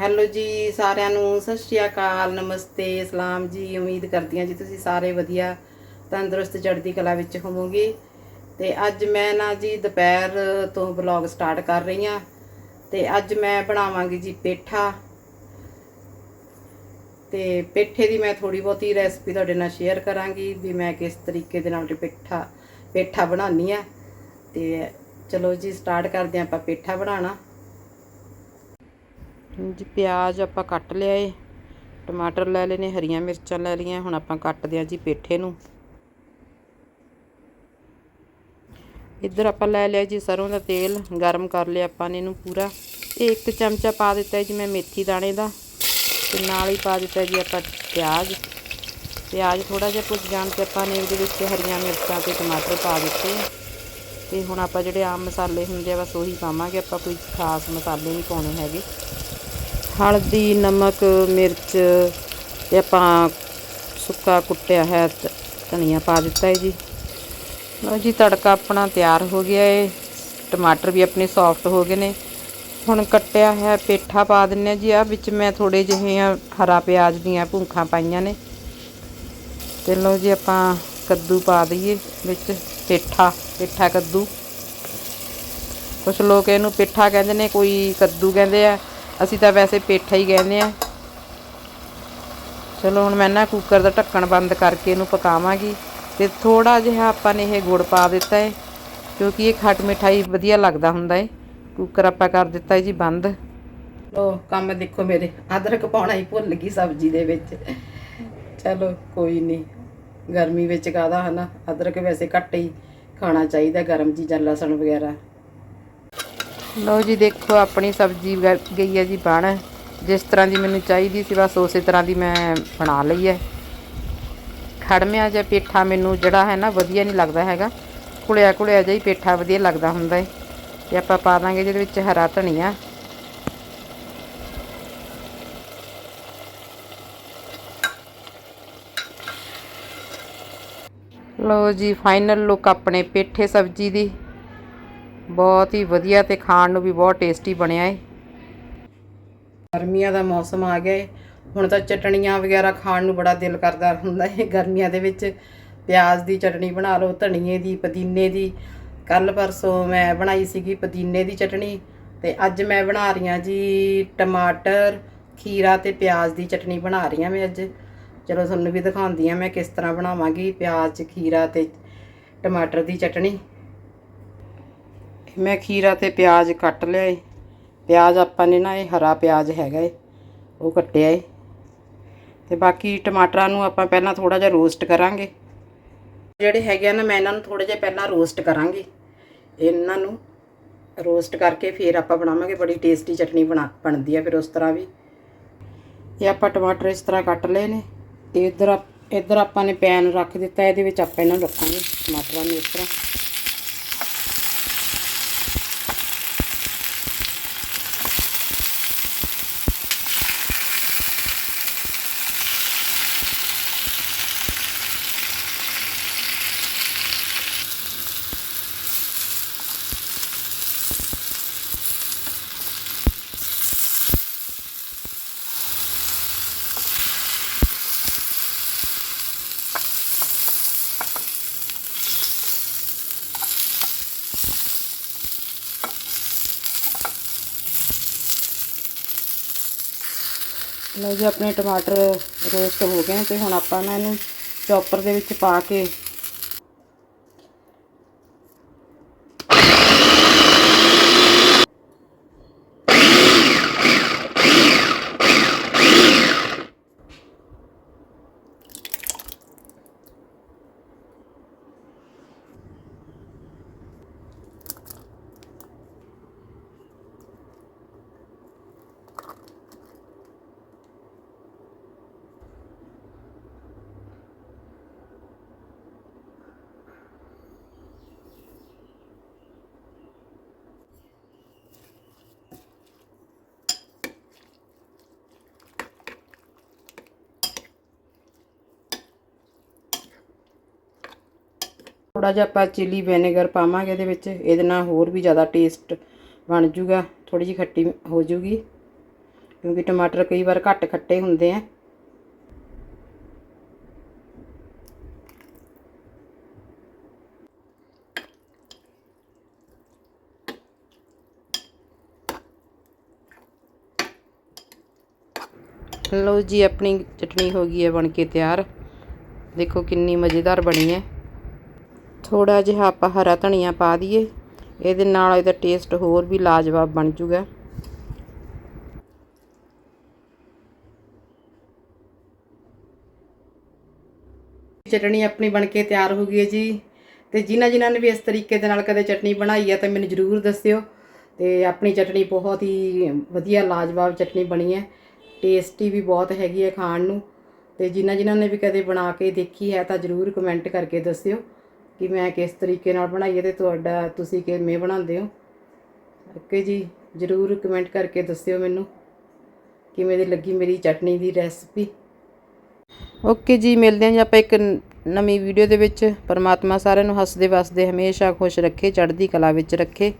Hello ਜੀ, ਸਾਰਿਆਂ ਨੂੰ ਸਤਿ ਸ਼੍ਰੀ ਅਕਾਲ, ਨਮਸਤੇ, ਸਲਾਮ ਜੀ, ਉਮੀਦ ਕਰਦੀ ਹਾਂ ਜੀ ਤੁਸੀਂ ਸਾਰੇ ਵਧੀਆ, ਤੰਦਰੁਸਤ, ਚੜ੍ਹਦੀ ਕਲਾ ਵਿੱਚ ਹੋਵੋਗੇ। ਤੇ ਅੱਜ ਮੈਂ ਨਾ ਜੀ ਦੁਪਹਿਰ ਤੋਂ ਵਲੌਗ ਸਟਾਰਟ ਕਰ ਰਹੀ ਹਾਂ। ਤੇ ਅੱਜ ਮੈਂ ਬਣਾਵਾਂਗੀ ਜੀ ਪੇਠਾ। ਤੇ ਪੇਠੇ ਦੀ ਮੈਂ ਥੋੜੀ ਬਹੁਤੀ ਰੈਸਪੀ ਤੁਹਾਡੇ ਨਾਲ ਸ਼ੇਅਰ ਕਰਾਂਗੀ ਵੀ ਮੈਂ ਕਿਸ ਤਰੀਕੇ ਦੇ ਨਾਲ ਪੇਠਾ ਪੇਠਾ ਬਣਾਉਣੀ ਆ ਤੇ ਚਲੋ ਜੀ, ਸਟਾਰਟ ਕਰਦੇ ਹਾਂ ਆਪਾਂ ਪੇਠਾ ਬਣਾਉਣਾ। ਜੀ ਪਿਆਜ਼ ਆਪਾਂ ਕੱਟ ਲਿਆ ਏ ਟਮਾਟਰ ਲੈ ਲਏ ਨੇ, ਹਰੀਆਂ ਮਿਰਚਾਂ ਲੈ ਲਈਆਂ, ਹੁਣ ਆਪਾਂ ਕੱਟਦੇ ਆ ਜੀ ਪੇਠੇ ਨੂੰ। ਇੱਧਰ ਆਪਾਂ ਲੈ ਲਿਆ ਜੀ ਸਰੋਂ ਦਾ ਤੇਲ, ਗਰਮ ਕਰ ਲਿਆ ਆਪਾਂ ਨੇ ਇਹਨੂੰ ਪੂਰਾ। ਇਹ ਇੱਕ ਚਮਚਾ ਪਾ ਦਿੱਤਾ ਜੀ ਮੈਂ ਮੇਥੀ ਦਾਣੇ ਦਾ, ਤੇ ਨਾਲ ਹੀ ਪਾ ਦਿੱਤਾ ਜੀ ਆਪਾਂ ਪਿਆਜ਼। ਪਿਆਜ਼ ਥੋੜਾ ਜਿਹਾ ਭੁੱਜ ਜਾਣ ਤੇ ਆਪਾਂ ਨੇ ਇਹਦੇ ਵਿੱਚ ਹਰੀਆਂ ਮਿਰਚਾਂ ਤੇ ਟਮਾਟਰ ਪਾ ਦਿੱਤੇ। ਤੇ ਹੁਣ ਆਪਾਂ ਜਿਹੜੇ ਆਮ ਮਸਾਲੇ ਹੁੰਦੇ ਆ ਬਸ ਉਹੀ ਪਾਵਾਂਗੇ, ਆਪਾਂ ਕੋਈ ਖਾਸ ਮਸਾਲੇ ਨਹੀਂ ਪਾਉਣੇ ਹੈਗੇ। ਹਲਦੀ, ਨਮਕ, ਮਿਰਚ ਤੇ ਆਪਾਂ ਸੁੱਕਾ ਕੁੱਟਿਆ ਹੈ ਧਨੀਆ ਪਾ ਦਿੱਤਾ ਹੈ ਜੀ। ਲਓ ਜੀ, ਤੜਕਾ ਆਪਣਾ ਤਿਆਰ ਹੋ ਗਿਆ ਹੈ ਟਮਾਟਰ ਵੀ ਆਪਣੇ ਸੌਫਟ ਹੋ ਗਏ ਨੇ। ਹੁਣ ਕੱਟਿਆ ਹੈ, ਪੇਠਾ ਪਾ ਦਿੰਨੇ ਆ ਜੀ। ਆ ਵਿੱਚ ਮੈਂ ਥੋੜੇ ਜਿਹੇ ਆ ਹਰਾ ਪਿਆਜ਼ ਦੀਆਂ ਭੁੰਖਾਂ ਪਾਈਆਂ ਨੇ। ਤੇ ਲਓ ਜੀ, ਆਪਾਂ ਕੱਦੂ ਪਾ ਦਈਏ ਵਿੱਚ, ਪੇਠਾ ਪੇਠਾ ਕੱਦੂ। ਕੁਝ ਲੋਕ ਇਹਨੂੰ ਪੇਠਾ ਕਹਿੰਦੇ ਨੇ, ਕੋਈ ਕੱਦੂ ਕਹਿੰਦੇ ਆ। ਅਸੀਂ ਤਾਂ ਵੈਸੇ ਪੇਠਾ ਹੀ ਕਹਿੰਦੇ ਆ। ਚਲੋ ਹੁਣ ਮੈਂ ਨਾ ਕੁੱਕਰ ਦਾ ਢੱਕਣ ਬੰਦ ਕਰਕੇ ਇਹਨੂੰ ਪਕਾਵਾਂਗੀ ਤੇ ਥੋੜਾ ਜਿਹਾ ਆਪਾਂ ਨੇ ਇਹ ਗੁੜ ਪਾ ਦਿੱਤਾ ਹੈ ਕਿਉਂਕਿ ਇਹ ਖੱਟ ਮਿਠਾਈ ਵਧੀਆ ਲੱਗਦਾ ਹੁੰਦਾ ਹੈ ਕੁੱਕਰ ਆਪਾਂ ਕਰ ਦਿੱਤਾ ਜੀ ਬੰਦ। ਲੋ, ਕੰਮ ਦੇਖੋ ਮੇਰੇ, ਅਦਰਕ ਪਾਉਣਾ ਹੀ ਭੁੱਲ ਗਈ ਸਬਜ਼ੀ ਦੇ ਵਿੱਚ। ਚਲੋ, ਕੋਈ ਨਹੀਂ ਗਰਮੀ ਵਿੱਚ ਕਾਹਦਾ ਹਨਾ? ਅਦਰਕ ਵੈਸੇ ਘੱਟ ਹੀ ਖਾਣਾ ਚਾਹੀਦਾ, ਗਰਮ ਚੀਜ਼ਾਂ, ਲਸਣ ਵਗੈਰਾ। ਲਓ ਜੀ, ਦੇਖੋ ਆਪਣੀ ਸਬਜ਼ੀ ਗਈ ਹੈ ਜੀ ਬਣ। ਜਿਸ ਤਰ੍ਹਾਂ ਦੀ ਮੈਨੂੰ ਚਾਹੀਦੀ ਸੀ, ਬਸ ਉਸੇ ਤਰ੍ਹਾਂ ਦੀ ਮੈਂ ਬਣਾ ਲਈ ਹੈ। ਖੜਮਿਆ ਜਿਹਾ ਪੇਠਾ ਮੈਨੂੰ ਜਿਹੜਾ ਹੈ ਨਾ, ਵਧੀਆ ਨਹੀਂ ਲੱਗਦਾ ਹੈਗਾ। ਕੁਲਿਆ ਕੁਲਿਆ ਜਿਹਾ ਹੀ ਪੇਠਾ ਵਧੀਆ ਲੱਗਦਾ ਹੁੰਦਾ ਹੈ। ਤੇ ਆਪਾਂ ਪਾ ਦਾਂਗੇ ਜਿਹਦੇ ਵਿੱਚ ਹਰਾ ਧਨੀਆ। ਲਓ ਜੀ, ਫਾਈਨਲ ਲੁੱਕ ਆਪਣੇ ਪੇਠੇ ਸਬਜ਼ੀ ਦੀ। ਬਹੁਤ ਹੀ ਵਧੀਆ ਤੇ ਖਾਣ ਨੂੰ ਵੀ ਬਹੁਤ ਟੇਸਟੀ ਬਣਿਆ ਹੈ ਗਰਮੀਆਂ ਦਾ ਮੌਸਮ ਆ ਗਿਆ ਹੈ ਹੁਣ ਤਾਂ ਚਟਣੀਆਂ ਵਗੈਰਾ ਖਾਣ ਨੂੰ ਬੜਾ ਦਿਲ ਕਰਦਾ ਹੁੰਦਾ ਏ। ਗਰਮੀਆਂ ਦੇ ਵਿੱਚ ਪਿਆਜ਼ ਦੀ ਚਟਣੀ ਬਣਾ ਲਓ, ਧਨੀਏ ਦੀ, ਪੁਦੀਨੇ ਦੀ। ਕੱਲ ਪਰਸੋਂ ਮੈਂ ਬਣਾਈ ਸੀਗੀ ਪੁਦੀਨੇ ਦੀ ਚਟਣੀ ਤੇ ਅੱਜ ਮੈਂ ਬਣਾ ਰਹੀ ਹਾਂ ਜੀ ਟਮਾਟਰ, ਖੀਰਾ ਤੇ ਪਿਆਜ਼ ਦੀ ਚਟਣੀ ਬਣਾ ਰਹੀ ਹਾਂ ਮੈਂ ਅੱਜ। ਚਲੋ ਤੁਹਾਨੂੰ ਵੀ ਦਿਖਾਉਂਦੀ ਹਾਂ ਮੈਂ ਕਿਸ ਤਰ੍ਹਾਂ ਬਣਾਵਾਂਗੀ। ਪਿਆਜ਼, ਖੀਰਾ ਤੇ ਟਮਾਟਰ ਦੀ ਚਟਣੀ। ਮੈਂ ਖੀਰਾ ਤੇ ਪਿਆਜ਼ ਕੱਟ ਲਿਆ ਏ। ਪਿਆਜ਼ ਆਪਾਂ ਨੇ ਨਾ ਇਹ ਹਰਾ ਪਿਆਜ਼ ਹੈਗਾ ਏ, ਉਹ ਕੱਟਿਆ ਏ। ਤੇ ਬਾਕੀ ਟਮਾਟਰਾਂ ਨੂੰ ਆਪਾਂ ਪਹਿਲਾਂ ਥੋੜਾ ਜਿਹਾ ਰੋਸਟ ਕਰਾਂਗੇ। ਜਿਹੜੇ ਹੈਗੇ ਆ ਨਾ, ਮੈਂ ਇਹਨਾਂ ਨੂੰ ਥੋੜਾ ਜਿਹਾ ਪਹਿਲਾਂ ਰੋਸਟ ਕਰਾਂਗੀ। ਇਹਨਾਂ ਨੂੰ ਰੋਸਟ ਕਰਕੇ ਫਿਰ ਆਪਾਂ ਬਣਾਵਾਂਗੇ, ਬੜੀ ਟੇਸਟੀ ਚਟਨੀ ਬਣਾ, ਬਣਦੀ ਆ ਫਿਰ ਉਸ ਤਰ੍ਹਾਂ ਵੀ। ਇਹ ਆਪਾਂ ਟਮਾਟਰ ਇਸ ਤਰ੍ਹਾਂ ਕੱਟ ਲਏ ਨੇ। ਤੇ ਇਧਰ ਇਧਰ ਆਪਾਂ ਨੇ ਪੈਨ ਰੱਖ ਦਿੱਤਾ, ਇਹਦੇ ਵਿੱਚ ਆਪਾਂ ਇਹਨਾਂ ਨੂੰ ਰੱਖਾਂਗੇ ਟਮਾਟਰਾਂ ਨੂੰ ਇਸ ਤਰ੍ਹਾਂ। ਲਓ ਜੀ, ਆਪਣੇ ਟਮਾਟਰ ਰੋਸਟ ਹੋ ਗਏ ਨੇ ਤੇ ਹੁਣ ਆਪਾਂ ਨਾ ਇਹਨੂੰ ਚੌਪਰ ਦੇ ਵਿੱਚ ਪਾ ਕੇ ਥੋੜਾ ਜਿਹਾ ਆਪਾਂ ਚਿਲੀ ਵਿਨੇਗਰ ਪਾਵਾਂਗੇ ਇਹਦੇ ਵਿੱਚ, ਇਹਦੇ ਨਾਲ ਹੋਰ ਵੀ ਜ਼ਿਆਦਾ ਟੇਸਟ ਬਣ ਜੂਗਾ ਥੋੜੀ ਜਿਹੀ ਖੱਟੀ ਹੋ ਜੂਗੀ, ਕਿਉਂਕਿ ਟਮਾਟਰ ਕਈ ਵਾਰ ਘੱਟ ਖੱਟੇ ਹੁੰਦੇ ਆ। ਲਓ ਜੀ, ਆਪਣੀ ਚਟਣੀ ਹੋ ਗਈ ਹੈ, ਬਣ ਕੇ ਤਿਆਰ। ਦੇਖੋ ਕਿੰਨੀ ਮਜ਼ੇਦਾਰ ਬਣੀ ਹੈ। ਥੋੜਾ ਜਿਹਾ ਆਪਾਂ ਹਰਾ ਧਨੀਆ ਪਾ ਦਈਏ, ਇਹਦੇ ਨਾਲ ਇਹਦਾ ਟੇਸਟ ਹੋਰ ਵੀ ਲਾਜਵਾਬ ਬਣ ਜੂਗਾ। ਚਟਣੀ ਆਪਣੀ ਬਣ ਕੇ ਤਿਆਰ ਹੋ ਗਈ ਹੈ ਜੀ। ਤੇ ਜਿਨ੍ਹਾਂ ਜਿਨ੍ਹਾਂ ਨੇ ਵੀ ਇਸ ਤਰੀਕੇ ਦੇ ਨਾਲ ਕਦੇ ਚਟਣੀ ਬਣਾਈ ਹੈ ਤਾਂ ਮੈਨੂੰ ਜ਼ਰੂਰ ਦੱਸਿਓ। ਤੇ ਆਪਣੀ ਚਟਣੀ ਬਹੁਤ ਹੀ ਵਧੀਆ, ਲਾਜਵਾਬ ਚਟਣੀ ਬਣੀ ਹੈ। ਟੇਸਟੀ ਵੀ ਬਹੁਤ ਹੈਗੀ ਹੈ ਖਾਣ ਨੂੰ। ਤੇ ਜਿਨ੍ਹਾਂ ਜਿਨ੍ਹਾਂ ਨੇ ਵੀ ਕਦੇ ਬਣਾ ਕੇ ਦੇਖੀ ਹੈ ਤਾਂ ਜ਼ਰੂਰ ਕਮੈਂਟ ਕਰਕੇ ਦੱਸਿਓ। ਕਿ ਮੈਂ ਕਿਸ ਤਰੀਕੇ ਨਾਲ ਬਣਾਈ ਹੈ ਤੇ ਤੁਹਾਡਾ ਤੁਸੀਂ ਕਿਵੇਂ ਬਣਾਉਂਦੇ ਹੋ? ਓਕੇ ਜੀ, ਜ਼ਰੂਰ ਕਮੈਂਟ ਕਰਕੇ ਦੱਸਿਓ ਮੈਨੂੰ ਕਿਵੇਂ ਦੀ ਲੱਗੀ ਮੇਰੀ ਚਟਨੀ ਦੀ ਰੈਸਪੀ ਓਕੇ ਜੀ, ਮਿਲਦੇ ਹਾਂ ਜੀ ਆਪਾਂ ਇੱਕ ਨਵੀਂ ਵੀਡੀਓ ਦੇ ਵਿੱਚ। ਪਰਮਾਤਮਾ ਸਾਰਿਆਂ ਨੂੰ ਹੱਸਦੇ ਵਸਦੇ ਹਮੇਸ਼ਾ ਖੁਸ਼ ਰੱਖੇ, ਚੜ੍ਹਦੀ ਕਲਾ ਵਿੱਚ ਰੱਖੇ।